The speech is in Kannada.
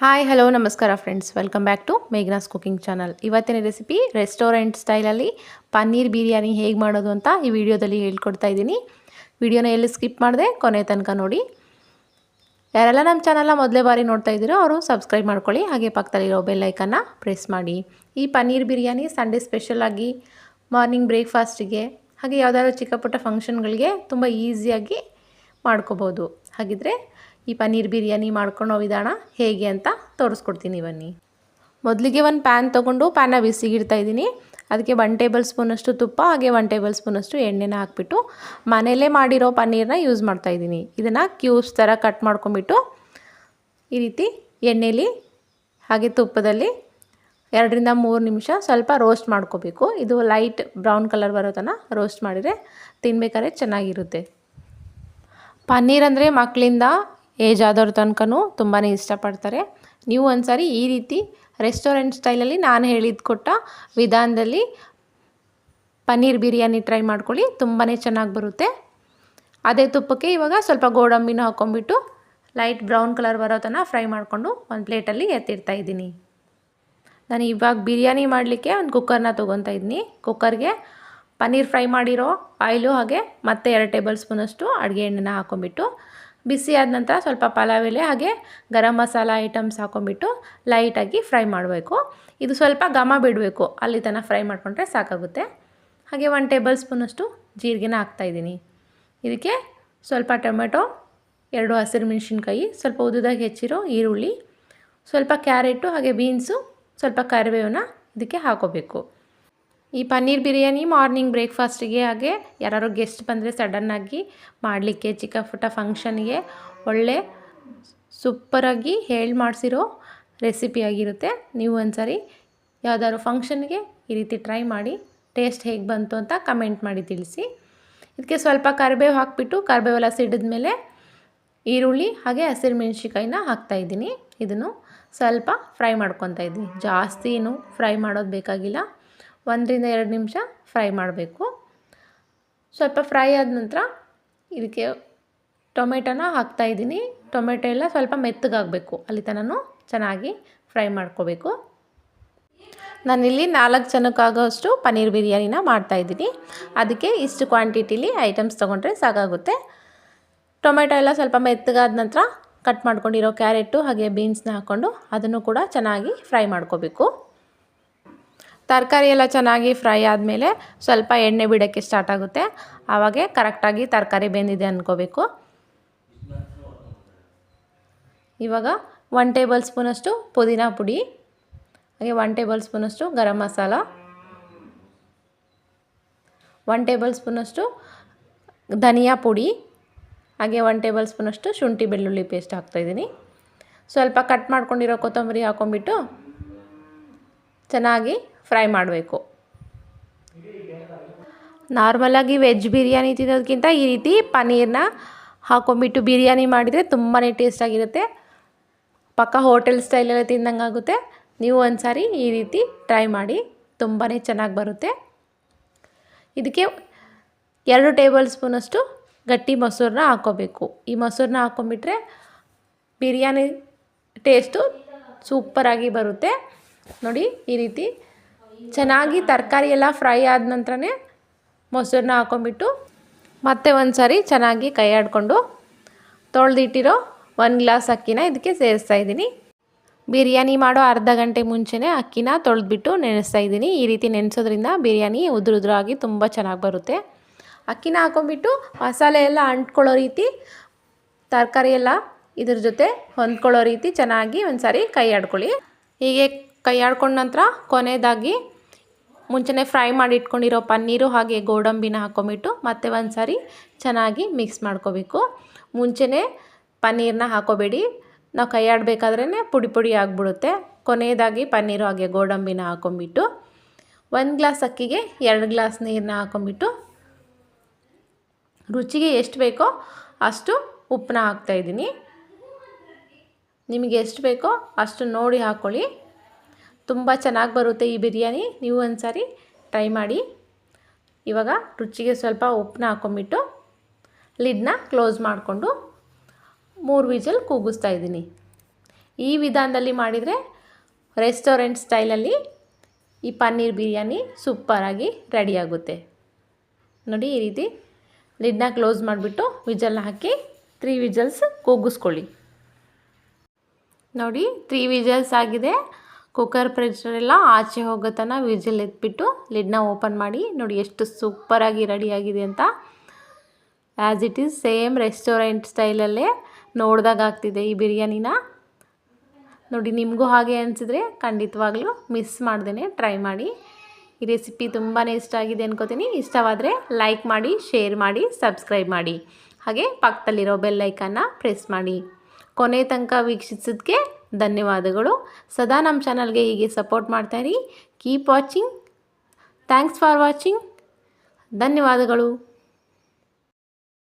ಹಾಯ್ ಹಲೋ ನಮಸ್ಕಾರ friends welcome back to Meghna's cooking channel ಇವತ್ತಿನ ರೆಸಿಪಿ ರೆಸ್ಟೋರೆಂಟ್ ಸ್ಟೈಲಲ್ಲಿ ಪನ್ನೀರ್ ಬಿರಿಯಾನಿ ಹೇಗೆ ಮಾಡೋದು ಅಂತ ಈ ವಿಡಿಯೋದಲ್ಲಿ ಹೇಳ್ಕೊಡ್ತಾ ಇದ್ದೀನಿ. ವಿಡಿಯೋನ ಎಲ್ಲಿ ಸ್ಕಿಪ್ ಮಾಡಿದೆ, ಕೊನೆ ತನಕ ನೋಡಿ. ಯಾರೆಲ್ಲ ನಮ್ಮ ಚಾನಲ್ನ ಮೊದಲೇ ಬಾರಿ ನೋಡ್ತಾ ಇದ್ದೀರೋ ಅವರು ಸಬ್ಸ್ಕ್ರೈಬ್ ಮಾಡ್ಕೊಳ್ಳಿ. ಹಾಗೆ ಪಕ್ಕದಲ್ಲಿರೋ ಬೆಲ್ಲೈಕನ್ನ ಪ್ರೆಸ್ ಮಾಡಿ. ಈ ಪನ್ನೀರ್ ಬಿರಿಯಾನಿ ಸಂಡೇ ಸ್ಪೆಷಲಾಗಿ ಮಾರ್ನಿಂಗ್ ಬ್ರೇಕ್ಫಾಸ್ಟಿಗೆ ಹಾಗೆ ಯಾವುದಾದ್ರು ಚಿಕ್ಕ ಪುಟ್ಟ ಫಂಕ್ಷನ್ಗಳಿಗೆ ತುಂಬ ಈಸಿಯಾಗಿ ಮಾಡ್ಕೋಬೋದು. ಹಾಗಿದ್ರೆ ಈ ಪನ್ನೀರ್ ಬಿರಿಯಾನಿ ಮಾಡ್ಕೊಳ್ಳೋ ವಿಧಾನ ಹೇಗೆ ಅಂತ ತೋರಿಸ್ಕೊಡ್ತೀನಿ ಬನ್ನಿ. ಮೊದಲಿಗೆ ಒಂದು ಪ್ಯಾನ್ ತೊಗೊಂಡು ಪ್ಯಾನ ಬಿಸಿಗಿಡ್ತಾ ಇದ್ದೀನಿ. ಅದಕ್ಕೆ ಒನ್ ಟೇಬಲ್ ಸ್ಪೂನಷ್ಟು ತುಪ್ಪ, ಹಾಗೆ ಒನ್ ಟೇಬಲ್ ಸ್ಪೂನಷ್ಟು ಎಣ್ಣೆನ ಹಾಕ್ಬಿಟ್ಟು ಮನೆಯಲ್ಲೇ ಮಾಡಿರೋ ಪನ್ನೀರನ್ನ ಯೂಸ್ ಮಾಡ್ತಾ ಇದ್ದೀನಿ. ಇದನ್ನು ಕ್ಯೂಬ್ಸ್ ಥರ ಕಟ್ ಮಾಡ್ಕೊಂಬಿಟ್ಟು ಈ ರೀತಿ ಎಣ್ಣೆಲಿ, ಹಾಗೆ ತುಪ್ಪದಲ್ಲಿ ಎರಡರಿಂದ ಮೂರು ನಿಮಿಷ ಸ್ವಲ್ಪ ರೋಸ್ಟ್ ಮಾಡ್ಕೋಬೇಕು. ಇದು ಲೈಟ್ ಬ್ರೌನ್ ಕಲರ್ ಬರೋ ತನಕ ರೋಸ್ಟ್ ಮಾಡಿದರೆ ತಿನ್ಬೇಕಾದ್ರೆ ಚೆನ್ನಾಗಿರುತ್ತೆ. ಪನ್ನೀರ್ ಅಂದರೆ ಮಕ್ಕಳಿಂದ ಏಜ್ ಆದವ್ರ ತನಕನೂ ತುಂಬಾ ಇಷ್ಟಪಡ್ತಾರೆ. ನೀವು ಒಂದು ಸಾರಿ ಈ ರೀತಿ ರೆಸ್ಟೋರೆಂಟ್ ಸ್ಟೈಲಲ್ಲಿ ನಾನು ಹೇಳಿದ ಕೊಟ್ಟ ವಿಧಾನದಲ್ಲಿ ಪನ್ನೀರ್ ಬಿರಿಯಾನಿ ಟ್ರೈ ಮಾಡ್ಕೊಳ್ಳಿ ತುಂಬಾ ಚೆನ್ನಾಗಿ ಬರುತ್ತೆ. ಅದೇ ತುಪ್ಪಕ್ಕೆ ಇವಾಗ ಸ್ವಲ್ಪ ಗೋಡಂಬಿನೂ ಹಾಕ್ಕೊಂಬಿಟ್ಟು ಲೈಟ್ ಬ್ರೌನ್ ಕಲರ್ ಬರೋ ತನಕ ಫ್ರೈ ಮಾಡಿಕೊಂಡು ಒಂದು ಪ್ಲೇಟಲ್ಲಿ ಎತ್ತಿಡ್ತಾ ಇದ್ದೀನಿ. ನಾನು ಇವಾಗ ಬಿರಿಯಾನಿ ಮಾಡಲಿಕ್ಕೆ ಒಂದು ಕುಕ್ಕರ್ನ ತೊಗೊತಾ ಇದ್ದೀನಿ. ಕುಕ್ಕರ್ಗೆ ಪನ್ನೀರ್ ಫ್ರೈ ಮಾಡಿರೋ ಆಯಿಲು ಹಾಗೆ ಮತ್ತೆ ಎರಡು ಟೇಬಲ್ ಸ್ಪೂನಷ್ಟು ಅಡುಗೆ ಎಣ್ಣೆನ ಹಾಕ್ಕೊಂಬಿಟ್ಟು ಬಿಸಿ ಆದ ನಂತರ ಸ್ವಲ್ಪ ಪಲಾವ್ ಎಲೆ, ಹಾಗೆ ಗರಂ ಮಸಾಲ ಐಟಮ್ಸ್ ಹಾಕ್ಕೊಂಬಿಟ್ಟು ಲೈಟಾಗಿ ಫ್ರೈ ಮಾಡಬೇಕು. ಇದು ಸ್ವಲ್ಪ ಘಮ ಬಿಡಬೇಕು, ಅಲ್ಲಿ ತನಕ ಫ್ರೈ ಮಾಡಿಕೊಂಡ್ರೆ ಸಾಕಾಗುತ್ತೆ. ಹಾಗೆ ಒನ್ ಟೇಬಲ್ ಸ್ಪೂನಷ್ಟು ಜೀರಿಗೆನ ಹಾಕ್ತಾಯಿದ್ದೀನಿ ಇದಕ್ಕೆ ಸ್ವಲ್ಪ ಟೊಮೆಟೊ, ಎರಡು ಹಸಿರು ಮೆಣಸಿನ್ಕಾಯಿ, ಸ್ವಲ್ಪ ಉದುದಾಗಿ ಹೆಚ್ಚಿರೋ ಈರುಳ್ಳಿ, ಸ್ವಲ್ಪ ಕ್ಯಾರೆಟು, ಹಾಗೆ ಬೀನ್ಸು ಸ್ವಲ್ಪ ಕರಿಬೇವನ್ನ ಇದಕ್ಕೆ ಹಾಕೋಬೇಕು. ಈ ಪನ್ನೀರ್ ಬಿರಿಯಾನಿ ಮಾರ್ನಿಂಗ್ ಬ್ರೇಕ್ಫಾಸ್ಟಿಗೆ ಹಾಗೆ ಯಾರು ಗೆಸ್ಟ್ ಬಂದರೆ ಸಡನ್ನಾಗಿ ಮಾಡಲಿಕ್ಕೆ ಚಿಕ್ಕ ಪುಟ್ಟ ಫಂಕ್ಷನ್ಗೆ ಒಳ್ಳೆ ಸೂಪರಾಗಿ ಹೇಳಿ ಮಾಡಿಸಿರೋ ರೆಸಿಪಿ ಆಗಿರುತ್ತೆ. ನೀವು ಒಂದ್ಸರಿ ಯಾವುದಾದ್ರು ಫಂಕ್ಷನ್ಗೆ ಈ ರೀತಿ ಟ್ರೈ ಮಾಡಿ ಟೇಸ್ಟ್ ಹೇಗೆ ಬಂತು ಅಂತ ಕಮೆಂಟ್ ಮಾಡಿ ತಿಳಿಸಿ. ಇದಕ್ಕೆ ಸ್ವಲ್ಪ ಕರಿಬೇವು ಹಾಕಿಬಿಟ್ಟು ಕರಿಬೇವೆಲ್ಲ ಸಿಡಿದ ಮೇಲೆ ಈರುಳ್ಳಿ ಹಾಗೆ ಹಸಿರು ಮೆಣಸಿಕಾಯಿನ ಹಾಕ್ತಾಯಿದ್ದೀನಿ ಇದನ್ನು ಸ್ವಲ್ಪ ಫ್ರೈ ಮಾಡ್ಕೊತಾ ಇದ್ದೀನಿ. ಜಾಸ್ತಿ ಏನು ಫ್ರೈ ಮಾಡೋದು ಬೇಕಾಗಿಲ್ಲ. ಒಂದರಿಂದ ಎರಡು ನಿಮಿಷ ಫ್ರೈ ಮಾಡಬೇಕು. ಸ್ವಲ್ಪ ಫ್ರೈ ಆದ ನಂತರ ಇದಕ್ಕೆ ಟೊಮೆಟೊನ ಹಾಕ್ತಾಯಿದ್ದೀನಿ ಟೊಮೆಟೊ ಎಲ್ಲ ಸ್ವಲ್ಪ ಮೆತ್ತಗಾಗಬೇಕು. ಅಲ್ಲಿ ತನೂ ಚೆನ್ನಾಗಿ ಫ್ರೈ ಮಾಡ್ಕೋಬೇಕು. ನಾನಿಲ್ಲಿ ನಾಲ್ಕು ಜನಕ್ಕಾಗೋಷ್ಟು ಪನ್ನೀರ್ ಬಿರಿಯಾನಿನ ಮಾಡ್ತಾಯಿದ್ದೀನಿ ಅದಕ್ಕೆ ಇಷ್ಟು ಕ್ವಾಂಟಿಟಿಲಿ ಐಟಮ್ಸ್ ತೊಗೊಂಡ್ರೆ ಸಾಕಾಗುತ್ತೆ. ಟೊಮೆಟೊ ಎಲ್ಲ ಸ್ವಲ್ಪ ಮೆತ್ತಗಾದ ನಂತರ ಕಟ್ ಮಾಡ್ಕೊಂಡಿರೋ ಕ್ಯಾರೆಟು ಹಾಗೆ ಬೀನ್ಸ್ನ ಹಾಕ್ಕೊಂಡು ಅದನ್ನು ಕೂಡ ಚೆನ್ನಾಗಿ ಫ್ರೈ ಮಾಡ್ಕೋಬೇಕು. ತರಕಾರಿ ಎಲ್ಲ ಚೆನ್ನಾಗಿ ಫ್ರೈ ಆದಮೇಲೆ ಸ್ವಲ್ಪ ಎಣ್ಣೆ ಬಿಡೋಕ್ಕೆ ಸ್ಟಾರ್ಟ್ ಆಗುತ್ತೆ. ಆವಾಗೆ ಕರೆಕ್ಟಾಗಿ ತರಕಾರಿ ಬೆಂದಿದೆ ಅಂದ್ಕೋಬೇಕು ಇವಾಗ ಒನ್ ಟೇಬಲ್ ಸ್ಪೂನಷ್ಟು ಪುದೀನ ಪುಡಿ, ಹಾಗೆ ಒನ್ ಟೇಬಲ್ ಸ್ಪೂನಷ್ಟು ಗರಂ ಮಸಾಲ ಒನ್ ಟೇಬಲ್ ಸ್ಪೂನಷ್ಟು ಧನಿಯಾ ಪುಡಿ, ಹಾಗೆ ಒನ್ ಟೇಬಲ್ ಸ್ಪೂನಷ್ಟು ಶುಂಠಿ ಬೆಳ್ಳುಳ್ಳಿ ಪೇಸ್ಟ್ ಹಾಕ್ತಾಯಿದ್ದೀನಿ ಸ್ವಲ್ಪ ಕಟ್ ಮಾಡ್ಕೊಂಡಿರೋ ಕೊತ್ತಂಬರಿ ಹಾಕ್ಕೊಂಬಿಟ್ಟು ಚೆನ್ನಾಗಿ ಫ್ರೈ ಮಾಡಬೇಕು. ನಾರ್ಮಲಾಗಿ ವೆಜ್ ಬಿರಿಯಾನಿ ತಿನ್ನೋದಕ್ಕಿಂತ ಈ ರೀತಿ ಪನ್ನೀರನ್ನ ಹಾಕೊಂಬಿಟ್ಟು ಬಿರಿಯಾನಿ ಮಾಡಿದರೆ ತುಂಬಾ ಟೇಸ್ಟಾಗಿರುತ್ತೆ ಪಕ್ಕ ಹೋಟೆಲ್ ಸ್ಟೈಲೆಲ್ಲ ತಿಂದಂಗೆ ಆಗುತ್ತೆ. ನೀವು ಒಂದು ಸಾರಿ ಈ ರೀತಿ ಟ್ರೈ ಮಾಡಿ ತುಂಬಾ ಚೆನ್ನಾಗಿ ಬರುತ್ತೆ. ಇದಕ್ಕೆ ಎರಡು ಟೇಬಲ್ ಸ್ಪೂನಷ್ಟು ಗಟ್ಟಿ ಮೊಸರನ್ನ ಹಾಕೋಬೇಕು. ಈ ಮೊಸರನ್ನ ಹಾಕೊಂಬಿಟ್ರೆ ಬಿರಿಯಾನಿ ಟೇಸ್ಟು ಸೂಪರಾಗಿ ಬರುತ್ತೆ. ನೋಡಿ, ಈ ರೀತಿ ಚೆನ್ನಾಗಿ ತರಕಾರಿ ಎಲ್ಲ ಫ್ರೈ ಆದ ನಂತರನೇ ಮೊಸರನ್ನ ಹಾಕ್ಕೊಂಬಿಟ್ಟು ಮತ್ತೆ ಒಂದು ಸಾರಿ ಚೆನ್ನಾಗಿ ಕೈ ಆಡಿಕೊಂಡು ತೊಳೆದಿಟ್ಟಿರೋ ಒಂದು ಗ್ಲಾಸ್ ಅಕ್ಕಿನ ಇದಕ್ಕೆ ಸೇರಿಸ್ತಾ ಇದ್ದೀನಿ. ಬಿರಿಯಾನಿ ಮಾಡೋ ಅರ್ಧ ಗಂಟೆ ಮುಂಚೆನೇ ಅಕ್ಕಿನ ತೊಳೆದ್ಬಿಟ್ಟು ನೆನೆಸ್ತಾ ಇದ್ದೀನಿ. ಈ ರೀತಿ ನೆನೆಸೋದ್ರಿಂದ ಬಿರಿಯಾನಿ ಉದುರು ಉದುರಾಗಿ ತುಂಬ ಚೆನ್ನಾಗಿ ಬರುತ್ತೆ. ಅಕ್ಕಿನ ಹಾಕೊಂಬಿಟ್ಟು ಮಸಾಲೆ ಎಲ್ಲ ಅಂಟ್ಕೊಳ್ಳೋ ರೀತಿ ತರಕಾರಿ ಎಲ್ಲ ಇದ್ರ ಜೊತೆ ಹೊಂದ್ಕೊಳ್ಳೋ ರೀತಿ ಚೆನ್ನಾಗಿ ಒಂದು ಸಾರಿ ಕೈ ಆಡ್ಕೊಳ್ಳಿ. ಹೀಗೆ ಕೈ ನಂತರ ಕೊನೆಯದಾಗಿ ಮುಂಚೆನೇ ಫ್ರೈ ಮಾಡಿ ಇಟ್ಕೊಂಡಿರೋ ಪನ್ನೀರು ಹಾಗೆ ಗೋಡಂಬಿನ ಹಾಕ್ಕೊಂಬಿಟ್ಟು ಮತ್ತೆ ಒಂದು ಸಾರಿ ಚೆನ್ನಾಗಿ ಮಿಕ್ಸ್ ಮಾಡ್ಕೋಬೇಕು. ಮುಂಚೆನೇ ಪನ್ನೀರನ್ನ ಹಾಕೋಬೇಡಿ. ನಾವು ಕೈ ಆಡಬೇಕಾದ್ರೇ ಪುಡಿ ಪುಡಿ ಆಗಿಬಿಡುತ್ತೆ. ಕೊನೆಯದಾಗಿ ಪನ್ನೀರು ಹಾಗೆ ಗೋಡಂಬಿನ ಹಾಕ್ಕೊಂಬಿಟ್ಟು ಒಂದು ಗ್ಲಾಸ್ ಅಕ್ಕಿಗೆ ಎರಡು ಗ್ಲಾಸ್ ನೀರನ್ನ ಹಾಕೊಂಬಿಟ್ಟು ರುಚಿಗೆ ಎಷ್ಟು ಬೇಕೋ ಅಷ್ಟು ಉಪ್ಪನ್ನ ಹಾಕ್ತಾಯಿದ್ದೀನಿ ನಿಮಗೆ ಎಷ್ಟು ಬೇಕೋ ಅಷ್ಟು ನೋಡಿ ಹಾಕ್ಕೊಳ್ಳಿ ತುಂಬ ಚೆನ್ನಾಗಿ ಬರುತ್ತೆ ಈ ಬಿರಿಯಾನಿ. ನೀವು ಒಂದು ಸಾರಿ ಟ್ರೈ ಮಾಡಿ. ಇವಾಗ ರುಚಿಗೆ ಸ್ವಲ್ಪ ಉಪ್ಪನ್ನ ಹಾಕ್ಕೊಂಬಿಟ್ಟು ಲಿಡ್ನ ಕ್ಲೋಸ್ ಮಾಡಿಕೊಂಡು ಮೂರು ವಿಜಲ್ ಕೂಗಿಸ್ತಾ ಇದ್ದೀನಿ. ಈ ವಿಧಾನದಲ್ಲಿ ಮಾಡಿದರೆ ರೆಸ್ಟೋರೆಂಟ್ ಸ್ಟೈಲಲ್ಲಿ ಈ ಪನ್ನೀರ್ ಬಿರಿಯಾನಿ ಸೂಪರಾಗಿ ರೆಡಿಯಾಗುತ್ತೆ ನೋಡಿ ಈ ರೀತಿ ಲಿಡ್ನ ಕ್ಲೋಸ್ ಮಾಡಿಬಿಟ್ಟು ವಿಜಲ್ ಹಾಕಿ ತ್ರೀ ವಿಜಲ್ಸ್ ಕೂಗಿಸ್ಕೊಳ್ಳಿ. ನೋಡಿ ತ್ರೀ ವಿಜಲ್ಸ್ ಆಗಿದೆ. ಕುಕ್ಕರ್ ಪ್ರೆಷರೆಲ್ಲ ಆಚೆ ಹೋಗೋ ತನಕ ವಿಜಿಲ್ ಎತ್ಬಿಟ್ಟು ಲಿಡ್ನ ಓಪನ್ ಮಾಡಿ, ನೋಡಿ ಎಷ್ಟು ಸೂಪರಾಗಿ ರೆಡಿಯಾಗಿದೆ ಅಂತ. As it is same restaurant ಸ್ಟೈಲಲ್ಲೇ ನೋಡಿದಾಗ ಆಗ್ತಿದೆ ಈ ಬಿರಿಯಾನಿನ. ನೋಡಿ, ನಿಮಗೂ ಹಾಗೆ ಅನಿಸಿದ್ರೆ ಖಂಡಿತವಾಗ್ಲೂ ಮಿಸ್ ಮಾಡ್ದೇ ಟ್ರೈ ಮಾಡಿ. ಈ ರೆಸಿಪಿ ತುಂಬಾ ಇಷ್ಟ ಆಗಿದೆ ಅನ್ಕೋತೀನಿ. ಇಷ್ಟವಾದರೆ ಲೈಕ್ ಮಾಡಿ ಶೇರ್ ಮಾಡಿ ಸಬ್ಸ್ಕ್ರೈಬ್ ಮಾಡಿ. ಹಾಗೆ ಪಕ್ಕದಲ್ಲಿರೋ ಬೆಲ್ಲೈಕನ್ನ ಪ್ರೆಸ್ ಮಾಡಿ. ಕೊನೆ ತನಕ ವೀಕ್ಷಿಸಿದ್ದಕ್ಕೆ ಧನ್ಯವಾದಗಳು. ಸದಾ ನಮ್ಮ ಚಾನಲ್ಗೆ ಹೀಗೆ support ಮಾಡ್ತಾಯಿರಿ keep watching thanks for watching ಧನ್ಯವಾದಗಳು.